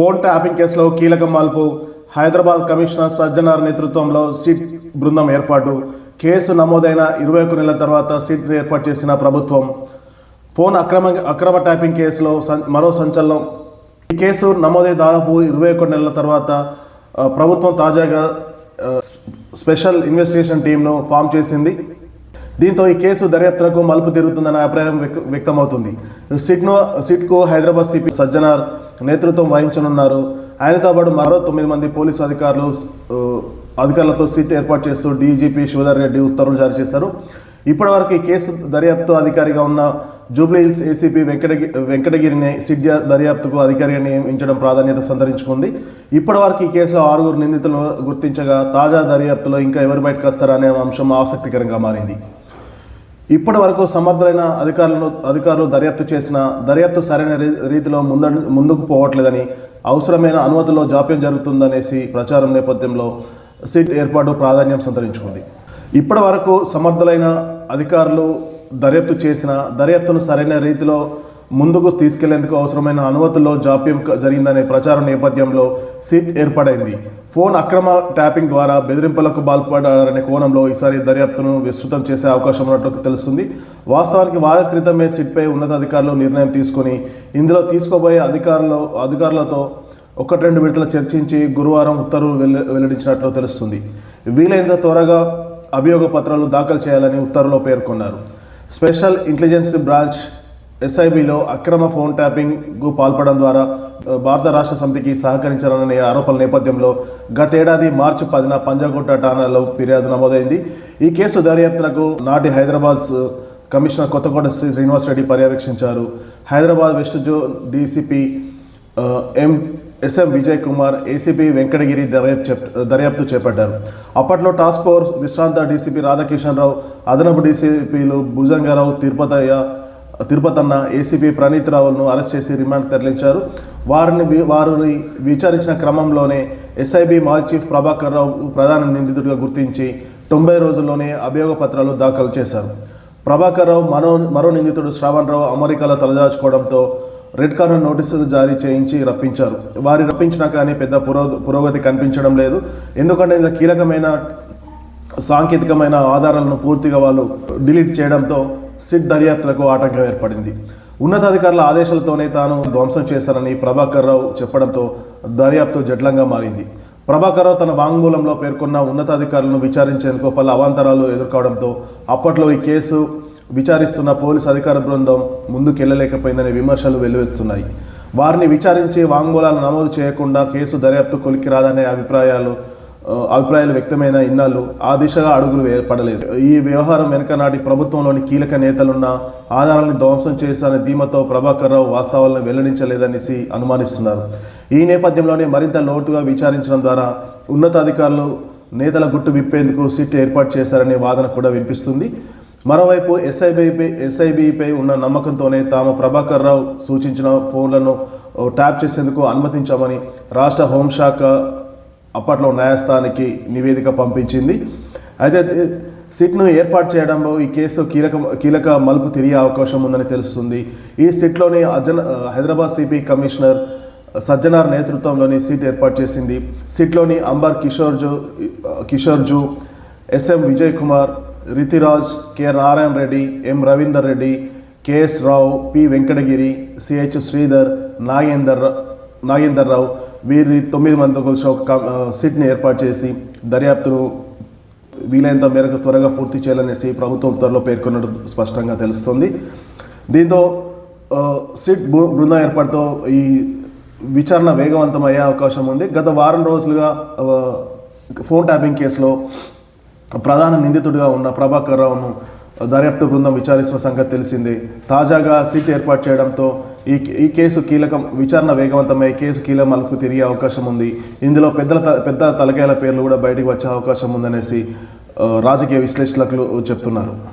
Phone tapping కేసులో కీలక మార్పు హైదరాబాద్ కమిషనర్ సజ్జనార్ నేతృత్వంలో సిట్ బృందం ఏర్పాటు. కేసు నమోదైన ఇరవై ఒక నెలల తర్వాత సిట్ ఏర్పాటు చేసిన ప్రభుత్వం. ఫోన్ అక్రమ అక్రమ ట్యాపింగ్ కేసులో మరో సంచలనం. ఈ కేసు నమోదై దాదాపు ఇరవై ఒక నెలల తర్వాత ప్రభుత్వం తాజాగా స్పెషల్ ఇన్వెస్టిగేషన్ టీంను ఫామ్ చేసింది. దీంతో ఈ కేసు దర్యాప్తులకు మలుపు తిరుగుతుందన్న అభిప్రాయం వ్యక్- వ్యక్తమవుతుంది. సిట్ను సిట్కు హైదరాబాద్ సిపి సజ్జనార్ నేతృత్వం వహించనున్నారు. ఆయనతో పాటు మరో తొమ్మిది మంది పోలీసు అధికారులు అధికారులతో సిట్ ఏర్పాటు చేస్తూ డీజీపీ శివధర్ రెడ్డి ఉత్తర్వులు జారీ చేస్తారు ఇప్పటివరకు ఈ కేసు దర్యాప్తు అధికారిగా ఉన్న జూబ్లీ హిల్స్ ఏసీపీ వెంకటగి వెంకటగిరిని సిట్ దర్యాప్తుకు అధికారిగా నియమించడం ప్రాధాన్యత సంతరించుకుంది. ఇప్పటివరకు ఈ కేసులో ఆరుగురు నిందితులను గుర్తించగా తాజా దర్యాప్తులో ఇంకా ఎవరు బయటకు వస్తారనే అంశం ఆసక్తికరంగా మారింది. ఇప్పటి వరకు సమర్థులైన అధికారులను అధికారులు దర్యాప్తు చేసిన దర్యాప్తు సరైన రీ- రీతిలో ముంద ముందుకు పోవట్లేదని అవసరమైన అనుమతుల్లో జాప్యం జరుగుతుందనేసి ప్రచారం నేపథ్యంలో సిట్ ఏర్పాటు ప్రాధాన్యం సంతరించుకుంది. ఇప్పటి వరకు సమర్థులైన అధికారులు దర్యాప్తు చేసిన దర్యాప్తును సరైన రీతిలో ముందుకు తీసుకెళ్ళేందుకు అవసరమైన అనుమతుల్లో జాప్యం జరిగిందనే ప్రచారం నేపథ్యంలో సిట్ ఏర్పడైంది. ఫోన్ అక్రమ ట్యాపింగ్ ద్వారా బెదిరింపులకు పాల్పడారనే కోణంలో ఈసారి దర్యాప్తును విస్తృతం చేసే అవకాశం ఉన్నట్లు తెలుస్తుంది. వాస్తవానికి వార క్రితమే సిట్పై ఉన్నతాధికారులు నిర్ణయం తీసుకొని ఇందులో తీసుకోబోయే అధికారులు అధికారులతో ఒకటి రెండు విడతలు చర్చించి గురువారం ఉత్తర్వులు వెల్ల వెల్లడించినట్లు తెలుస్తుంది. వీలైనంత త్వరగా అభియోగ పత్రాలు దాఖలు చేయాలని ఉత్తర్వులో పేర్కొన్నారు. స్పెషల్ ఇంటెలిజెన్స్ బ్రాంచ్ ఎస్ఐబిలో అక్రమ ఫోన్ ట్యాపింగ్కు పాల్పడడం ద్వారా భారత రాష్ట్ర సమితికి సహకరించాలనే ఆరోపణల నేపథ్యంలో గతేడాది మార్చి పదిన పంజాగుట్ట ఠాణాలో ఫిర్యాదు నమోదైంది. ఈ కేసు దర్యాప్తునకు నాటి హైదరాబాద్ కమిషనర్ కొత్తకోట శ్రీ శ్రీనివాస్ రెడ్డి పర్యవేక్షించారు. Hyderabad west zone DCP M SM Vijay Kumar ACP Venkatagiri దర్యాప్తు దర్యాప్తు చేపట్టారు. అప్పట్లో టాస్క్ ఫోర్స్ విశ్రాంత డీసీపీ రాధాకిషన్ రావు అదనపు డీసీపీలు భుజంగారావు తిరుపతయ్య తిరుపతి అన్న ఏసీపీ ప్రణీత్ రావులను అరెస్ట్ చేసి రిమాండ్ తరలించారు. వారిని వారిని విచారించిన క్రమంలోనే ఎస్ఐబి మాజీ చీఫ్ ప్రభాకర్ రావు ప్రధాన నిందితుడిగా గుర్తించి తొంభై రోజుల్లోనే అభియోగ పత్రాలు దాఖలు చేశారు. ప్రభాకర్ రావు మరో మరో నిందితుడు శ్రావణ్ రావు అమెరికాలో తలదాచుకోవడంతో రెడ్ కార్నర్ నోటీసులు జారీ చేయించి రప్పించారు. వారి రప్పించినా కానీ పెద్ద పురో పురోగతి కనిపించడం లేదు. ఎందుకంటే ఇంత కీలకమైన సాంకేతికమైన ఆధారాలను పూర్తిగా వాళ్ళు డిలీట్ చేయడంతో సిట్ దర్యాప్తులకు ఆటంకం ఏర్పడింది. ఉన్నతాధికారుల ఆదేశాలతోనే తాను ధ్వంసం చేస్తానని ప్రభాకర్ రావు చెప్పడంతో దర్యాప్తు జట్లంగా మారింది. ప్రభాకర్ రావు తన వాంగ్మూలంలో పేర్కొన్న ఉన్నతాధికారులను విచారించేందుకు పలు అవాంతరాలు ఎదుర్కోవడంతో అప్పట్లో ఈ కేసు విచారిస్తున్న పోలీసు అధికార బృందం ముందుకెళ్ళలేకపోయిందనే విమర్శలు వెల్లువెత్తుతున్నాయి. వారిని విచారించి వాంగ్మూలాలు నమోదు చేయకుండా కేసు దర్యాప్తు కొలికి రాదనే అభిప్రాయాలు అభిప్రాయాలు వ్యక్తమైన ఇన్నాళ్ళు ఆ దిశగా అడుగులు వేయపడలేదు ఈ వ్యవహారం వెనుక నాటి ప్రభుత్వంలోని కీలక నేతలున్న ఆధారాలను ధ్వంసం చేశారనే ధీమతో ప్రభాకర్ రావు వాస్తవాలను వెల్లడించలేదనేసి అనుమానిస్తున్నారు. ఈ నేపథ్యంలోనే మరింత లోతుగా విచారించడం ద్వారా ఉన్నతాధికారులు నేతల గుట్టు విప్పేందుకు సిట్ ఏర్పాటు చేశారనే వాదన కూడా వినిపిస్తుంది. మరోవైపు ఎస్ఐబిపై ఎస్ఐబిపై ఉన్న నమ్మకంతోనే తాము ప్రభాకర్ రావు సూచించిన ఫోన్లను ట్యాప్ చేసేందుకు అనుమతించామని రాష్ట్ర హోంశాఖ అప్పట్లో న్యాయస్థానానికి నివేదిక పంపించింది. అయితే సిట్ను ఏర్పాటు చేయడంలో ఈ కేసు కీలక కీలక మలుపు తిరిగే అవకాశం ఉందని తెలుస్తుంది. ఈ సిట్లోని అజన హైదరాబాద్ సిపి కమిషనర్ సజ్జనార్ నేతృత్వంలోని సీట్ ఏర్పాటు చేసింది. సీట్లోని Ambar Kishore zoo Kishore zoo SM Vijay Kumar Ritiraj K Narayana Reddy M Ravinder Reddy KS Rao P Venkatagiri CH Sridhar Nagender Nagender Rao వీరి తొమ్మిది మంది కలిసి ఒక సీట్ని సిట్ని ఏర్పాటు చేసి దర్యాప్తును వీలైనంత మేరకు త్వరగా పూర్తి చేయాలనేసి ప్రభుత్వం త్వరలో పేర్కొన్నట్టు స్పష్టంగా తెలుస్తుంది. దీంతో సిట్ బృ- బృందం ఏర్పాటుతో ఈ విచారణ వేగవంతం అయ్యే అవకాశం ఉంది. గత వారం రోజులుగా ఫోన్ ట్యాపింగ్ కేసులో ప్రధాన నిందితుడిగా ఉన్న ప్రభాకర్ రావును దర్యాప్తు బృందం విచారిస్తున్న సంగతి తెలిసింది. తాజాగా సిట్ ఏర్పాటు చేయడంతో ఈ ఈ కేసు కీలకం విచారణ వేగవంతమై కేసు కీలక మలుపు తిరిగే అవకాశం ఉంది. ఇందులో పెద్దల త- పెద్ద తలకాయల పేర్లు కూడా బయటికి వచ్చే అవకాశం ఉందనేసి రాజకీయ విశ్లేషకులు చెప్తున్నారు.